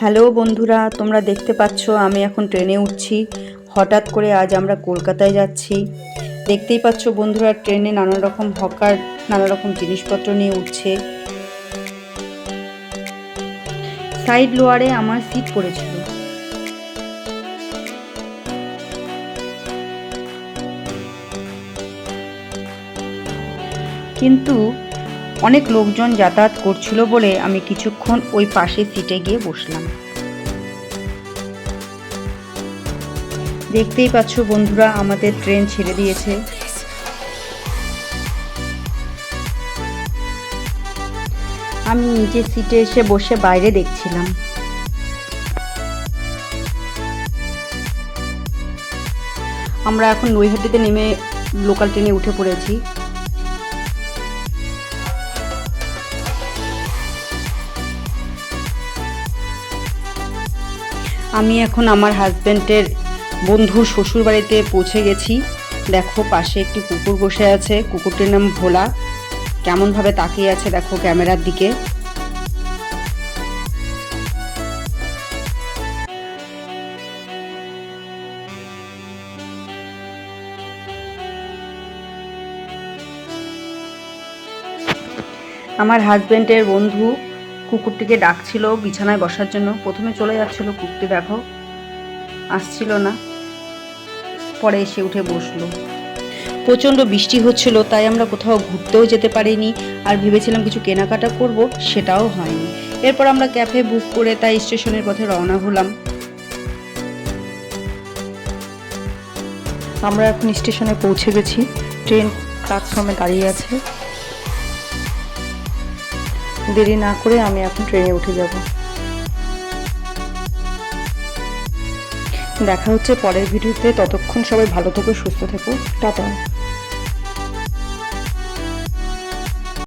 Hello বন্ধুরা, তোমরা দেখতে পাচ্ছ আমি এখন ট্রেনে উঠছি। হঠাৎ করে আজ আমরা কলকাতায় যাচ্ছি। দেখতেই পাচ্ছ বন্ধুরা, ট্রেনে নানা রকম হকার, নানা রকম জিনিসপত্র নিয়ে উঠছে। সাইড লোয়ারে আমার সিট পড়েছিল। কিন্তু অনেক লোকজন যাতায়াত করছিল বলে আমি কিছুক্ষণ ওই পাশে সিটে গিয়ে বসলাম। দেখতেই পাচ্ছ বন্ধুরা, আমাদের ট্রেন ছেড়ে দিয়েছে। আমি নিচের সিটে এসে বসে বাইরে দেখছিলাম। আমরা এখন নৈহাটিতে নেমে লোকাল ট্রেনে উঠে পড়েছি। আমি এখন আমার হাজব্যান্ডের বন্ধুর শ্বশুর বাড়িতে পৌঁছে গেছি। দেখো, পাশে একটি কুকুর বসে আছে। কুকুরটির নাম ভোলা। কেমনভাবে তাকিয়ে আছে দেখো ক্যামেরার দিকে। আমার হাজব্যান্ডের বন্ধু কুকুরটিকে ডাকছিল বিছানায় বসার জন্য। প্রথমে চলে যাচ্ছিল, কুকুরটি দেখো, আসছিল না। পরে এসে উঠে বসল। প্রচণ্ড বৃষ্টি হচ্ছিল, তাই আমরা কোথাও ঘুরতেও যেতে পারিনি আর ভেবেছিলাম কিছু কেনাকাটা করব, সেটাও হয়নি। এরপর আমরা ক্যাফে বুক করে তাই স্টেশনের পথে রওনা হলাম। আমরা এখন স্টেশনে পৌঁছে গেছি। ট্রেন প্ল্যাটফর্মে দাঁড়িয়ে আছে। দেরি না করে আমি এখন ট্রেনে উঠে যাব। দেখা হচ্ছে পরের ভিডিওতে। ততক্ষণ সবাই ভালো থেকো, সুস্থ থেকো। টাটা।